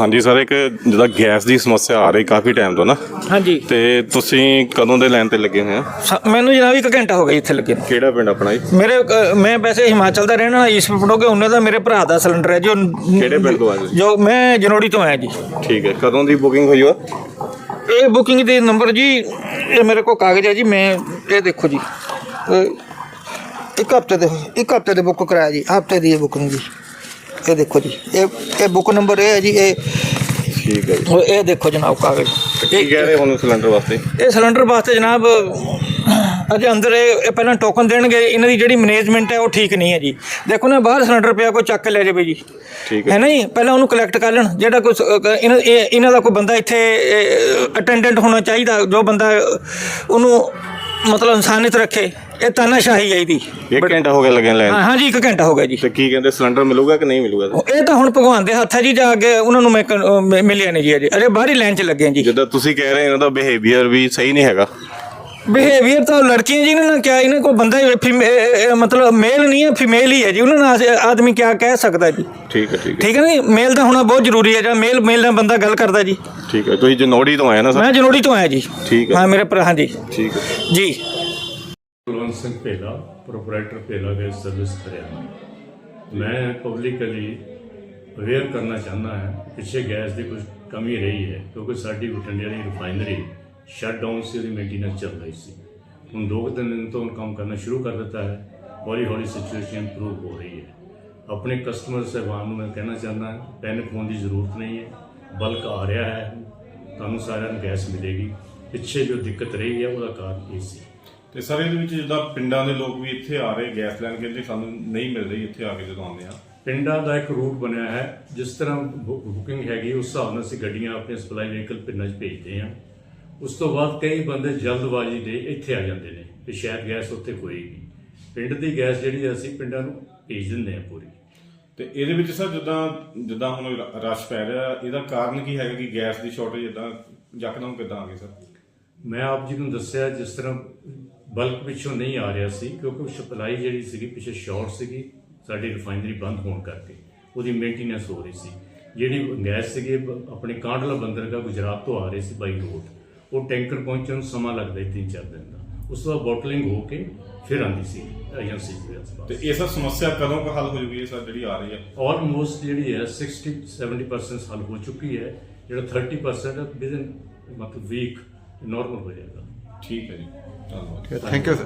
ਹਾਂਜੀ ਸਰ ਇੱਕ ਜਿਹਦਾ ਗੈਸ ਦੀ ਸਮੱਸਿਆ ਆ ਰਹੀ ਕਾਫੀ ਟਾਈਮ ਤੋਂ ਨਾ। ਹਾਂਜੀ। ਤੇ ਤੁਸੀਂ ਕਦੋਂ ਦੇ ਲਾਈਨ ਤੇ ਲੱਗੇ ਹੋਏ ਆ ਸ- ਮੈਨੂੰ ਜਨਾਬ ਇੱਕ ਘੰਟਾ ਹੋ ਗਿਆ ਇੱਥੇ ਲੱਗੇ ਨੂੰ। ਕਿਹੜਾ ਪਿੰਡ ਆਪਣਾ ਜੀ? ਮੇਰੇ ਅ, ਮੈਂ ਵੈਸੇ ਹਿਮਾਚਲ ਦਾ ਰਹਿਣ ਵਾਲਾ ਈਸਟ ਪਿੰਡੋਂ ਕਿ ਉਹਨੇ ਦਾ ਮੇਰੇ ਭਰਾ ਦਾ ਸਿਲੰਡਰ ਹੈ ਜੋ ਕਿਹੜੇ ਪਿੰਡ ਤੋਂ ਆਏ ਤੁਸੀਂ? ਜੋ ਮੈਂ ਜਨੋੜੀ ਤੋਂ ਆਇਆ ਜੀ। ਠੀਕ ਹੈ ਕਦੋਂ ਦੀ ਬੁਕਿੰਗ ਹੋਈ ਵਾ ਇਹ ਬੁਕਿੰਗ ਦੇ ਨੰਬਰ ਜੀ ਇਹ ਮੇਰੇ ਕੋਲ ਕਾਗਜ਼ ਹੈ ਜੀ ਮੈਂ ਇਹ ਦੇਖੋ ਜੀ। ਇਹ ਇੱਕ ਹਫ਼ਤੇ ਦੇ ਇੱਕ ਹਫ਼ਤੇ ਦੇ ਬੁੱਕ ਕਰਾਇਆ ਜੀ ਹਫ਼ਤੇ ਦੀ ਇਹ ਬੁਕਿੰਗ ਜੀ। ਇਹ ਦੇਖੋ ਜੀ ਇਹ ਇਹ ਬੁੱਕ ਨੰਬਰ ਇਹ ਹੈ ਜੀ ਇਹ ਠੀਕ ਹੈ ਜੀ। ਉਹ ਇਹ ਦੇਖੋ ਜਨਾਬ ਕਾਗਜ਼। ਕੀ ਕਹਿ ਰਹੇ ਹੁਣ ਸਿਲੰਡਰ ਵਾਸਤੇ? ਇਹ ਸਿਲੰਡਰ ਵਾਸਤੇ ਜਨਾਬ ਅਜੇ ਅੰਦਰ ਇਹ ਪਹਿਲਾਂ ਟੋਕਨ ਦੇਣਗੇ ਇਹਨਾਂ ਦੀ ਜਿਹੜੀ ਮੈਨੇਜਮੈਂਟ ਹੈ ਉਹ ਠੀਕ ਨਹੀਂ ਹੈ ਜੀ। ਦੇਖੋ ਨਾ ਬਾਹਰ ਸਿਲੰਡਰ ਪਿਆ ਕੋਈ ਚੱਕ ਲੈ ਜਾਵੇ ਜੀ। ਠੀਕ ਹੈ। ਹੈ ਨਾ ਜੀ? ਪਹਿਲਾਂ ਉਹਨੂੰ ਕਲੈਕਟ ਕਰ ਲੈਣ ਜਿਹੜਾ ਕੋਈ ਇਹਨਾਂ ਇਹ- ਇਹਨਾਂ ਦਾ ਕੋਈ ਬੰਦਾ ਇੱਥੇ ਅਟੈਂਡੈਂਟ ਹੋਣਾ ਚਾਹੀਦਾ ਜੋ ਬੰਦਾ ਉਹਨੂੰ ਮਤਲਬ ਇਨਸਾਨੀਅਤ ਰੱਖੇ। ਇਹ ਤਾਨਾਸ਼ਾਹੀ ਹੈ ਇਹਦੀ। ਇੱਕ ਘੰਟਾ ਹੋ ਗਿਆ ਲੱਗਿਆ ਲਾਈਨ ਹਾਂ ਹਾਂ ਜੀ ਇੱਕ ਘੰਟਾ ਹੋ ਗਿਆ ਜੀ। ਤੇ ਕੀ ਕਹਿੰਦੇ ਸਿਲੰਡਰ ਮਿਲੂਗਾ ਕਿ ਨਹੀਂ ਮਿਲੂਗਾ? ਇਹ ਤਾਂ ਹੁਣ ਭਗਵਾਨ ਦੇ ਹੱਥ ਹੈ ਜੀ ਜਾ ਕੇ ਉਹਨਾਂ ਨੂੰ ਮੈਂ ਕ- ਅ, ਮਿ- ਮਿਲਿਆ ਨਹੀਂ ਜੀ ਅਜੇ। ਅਜੇ ਬਾਹਰੀ ਲਾਈਨ 'ਚ ਲੱਗੇ ਹਾਂ ਜੀ। ਜਿੱਦਾਂ ਤੁਸੀਂ ਕਹਿ ਰਹੇ ਇਹਨਾਂ ਦਾ ਬਿਹੇਵੀਅਰ ਵੀ ਸਹੀ ਨਹੀਂ ਹੈਗਾ। ਬਿਹੇਵੀਅਰ ਤਾਂ ਲੜਕੀਆਂ ਜੀ ਇਹਨਾਂ ਨੇ ਕਿਹਾ ਇਹਨਾਂ ਕੋਈ ਬੰਦਾ ਫੀਮੇ- ਮਤਲਬ ਮੇਲ ਨਹੀਂ ਹੈ ਫੀਮੇਲ ਹੀ ਹੈ ਜੀ। ਉਹਨਾਂ ਨਾਲ ਆਦਮੀ ਕੀ ਕਹਿ ਸਕਦਾ ਜੀ? ਠੀਕ ਹੈ ਠੀਕ ਹੈ। ਠੀਕ ਹੈ ਨਾ ਜੀ? ਮੇਲ ਦਾ ਹੋਣਾ ਬਹੁਤ ਜ਼ਰੂਰੀ ਹੈ ਜਾਂ ਮੇਲ ਮੇਲ ਨਾਲ ਬੰਦਾ ਗੱਲ ਕਰਦਾ ਜੀ। ਠੀਕ ਹੈ ਤੁਸੀਂ ਜਨੋੜੀ ਤੋਂ ਆਏ ਨਾ ਸਰ? ਮੈਂ ਜਨੋੜੀ ਤੋਂ ਆਇਆ ਜੀ। ਠੀਕ ਹੈ। ਹਾਂ ਮੇਰੇ ਭਰਾ ਹਾਂ ਜੀ ਠੀਕ ਹੈ। ਜੀ। Kulwant Singh Bhela proprietor Bhela gas service Haryana ਮੈਂ ਪਬਲਿਕਲੀ ਅਵੇਅਰ ਕਰਨਾ ਚਾਹੁੰਦਾ ਹਾਂ, ਪਿੱਛੇ ਗੈਸ ਦੀ ਕੁਝ ਕਮੀ ਰਹੀ ਹੈ, ਕਿਉਂਕਿ ਸਾਡੀ ਬਠਿੰਡੇ ਵਾਲੀ ਰਿਫਾਈਨਰੀ ਸ਼ਟ ਡਾਊਨ ਸੀ, ਉਹਦੀ ਮੇਨਟੇਨੈਂਸ ਚੱਲ ਰਹੀ ਸੀ। ਹੁਣ ਦੋ ਕੁ ਤਿੰਨ ਦਿਨ ਤੋਂ ਹੁਣ ਕੰਮ ਕਰਨਾ ਸ਼ੁਰੂ ਕਰ ਦਿੱਤਾ ਹੈ, ਹੌਲੀ ਹੌਲੀ ਸਿਚੁਏਸ਼ਨ ਇੰਪਰੂਵ ਹੋ ਰਹੀ ਹੈ। ਆਪਣੇ ਕਸਟਮਰ ਸਹਿਬਾਨ ਨੂੰ ਮੈਂ ਕਹਿਣਾ ਚਾਹੁੰਦਾ ਹਾਂ ਪੈਨਿਕ ਹੋਣ ਦੀ ਜ਼ਰੂਰਤ ਨਹੀਂ ਹੈ ਬਲਕ ਆ ਰਿਹਾ ਹੈ, ਤੁਹਾਨੂੰ ਸਾਰਿਆਂ ਨੂੰ ਗੈਸ ਮਿਲੇਗੀ। ਪਿੱਛੇ ਜੋ ਦਿੱਕਤ ਰਹੀ ਹੈ, ਉਹਦਾ ਕਾਰਨ ਇਹ ਸੀ। ਤੇ ਸਰ ਇਹਦੇ ਵਿੱਚ ਜਿੱਦਾਂ ਪਿੰਡਾਂ ਦੇ ਲੋਕ ਵੀ ਇੱਥੇ ਆ ਰਹੇ ਗੈਸ ਲੈਣ ਕਹਿੰਦੇ ਸਾਨੂੰ ਨਹੀਂ ਮਿਲ ਰਹੀ ਇੱਥੇ ਆ ਕੇ ਜਦੋਂ ਆਉਂਦੇ ਆ। ਪਿੰਡਾਂ ਦਾ ਇੱਕ ਰੂਟ ਬਣਿਆ ਹੈ ਜਿਸ ਤਰ੍ਹਾਂ ਬੁਕਿੰਗ ਹੈਗੀ ਉਸ ਹਿਸਾਬ ਨਾਲ ਅਸੀਂ ਗੱਡੀਆਂ ਆਪਣੇ ਸਪਲਾਈ ਵਹੀਕਲ ਪਿੰਡਾਂ 'ਚ ਭੇਜਦੇ ਹਾਂ। ਉਸ ਤੋਂ ਬਾਅਦ ਕਈ ਬੰਦੇ ਜਲਦਬਾਜ਼ੀ ਦੇ ਇੱਥੇ ਆ ਜਾਂਦੇ ਨੇ ਕਿ ਸ਼ਾਇਦ ਗੈਸ ਉੱਥੇ ਹੋਏਗੀ ਪਿੰਡ ਦੀ ਗੈਸ ਜਿਹੜੀ ਅਸੀਂ ਪਿੰਡਾਂ ਨੂੰ ਭੇਜ ਦਿੰਦੇ ਹਾਂ ਪੂਰੀ। ਤੇ ਇਹਦੇ ਵਿੱਚ ਸਰ ਜਿੱਦਾਂ ਜਿੱਦਾਂ ਹੁਣ ਰਸ਼ ਪੈ ਰਿਹਾ ਇਹਦਾ ਕਾਰਨ ਕੀ ਹੈਗਾ ਕਿ ਗੈਸ ਦੀ ਸ਼ਾਰਟੇਜ ਇਦਾਂ ਯਕਦਮ ਕਿੱਦਾਂ ਆ ਗਈ ਸਰ? ਮੈਂ ਆਪ ਜੀ ਨੂੰ ਦੱਸਿਆ ਜਿਸ ਤਰ੍ਹਾਂ ਬਲਕ ਪਿੱਛੋਂ ਨਹੀਂ ਆ ਰਿਹਾ ਸੀ ਕਿਉਂਕਿ ਸਪਲਾਈ ਜਿਹੜੀ ਸੀਗੀ ਪਿੱਛੇ ਸ਼ਾਰਟ ਸੀਗੀ ਸਾਡੀ ਰਿਫਾਈਨਰੀ ਬੰਦ ਹੋਣ ਕਰਕੇ। ਉਹਦੀ ਮੇਨਟੇਨੈਂਸ ਹੋ ਰਹੀ ਸੀ। ਜਿਹੜੀ ਗੈਸ ਸੀਗੀ ਆਪਣੇ ਕਾਂਡਲਾ ਬੰਦਰਗਾਹ ਗੁਜਰਾਤ ਤੋਂ ਆ ਰਹੀ ਸੀ ਬਾਈ ਰੋਡ। ਉਹ ਟੈਂਕਰ ਪਹੁੰਚਣ ਨੂੰ ਸਮਾਂ ਲੱਗਦਾ ਸੀ ਤਿੰਨ ਚਾਰ ਦਿਨ ਦਾ। ਉਸ ਤੋਂ ਬਾਅਦ ਬੋਟਲਿੰਗ ਹੋ ਕੇ ਫਿਰ ਆਉਂਦੀ ਸੀ ਏਜੰਸੀ ਦੇ ਆਸ-ਪਾਸ। ਤੇ ਇਹ ਸਰ ਸਮੱਸਿਆ ਕਦੋਂ ਕੁ ਹੱਲ ਹੋ ਜੂਗੀ ਇਹ ਸਰ ਜਿਹੜੀ ਆ ਰਹੀ ਹੈ? ਆਲਮੋਸਟ ਜਿਹੜੀ ਹੈ 60 70% ਹੱਲ ਹੋ ਚੁੱਕੀ ਹੈ। ਜਿਹੜਾ 30% ਹੈ ਵਿਦਨ ਮਤਲਬ ਵੀਕ ਨਾਰਮਲ ਹੋ ਜਾਏਗਾ। ਠੀਕ ਹੈ ਜੀ। ਧੰਨਵਾਦ। Thank you sir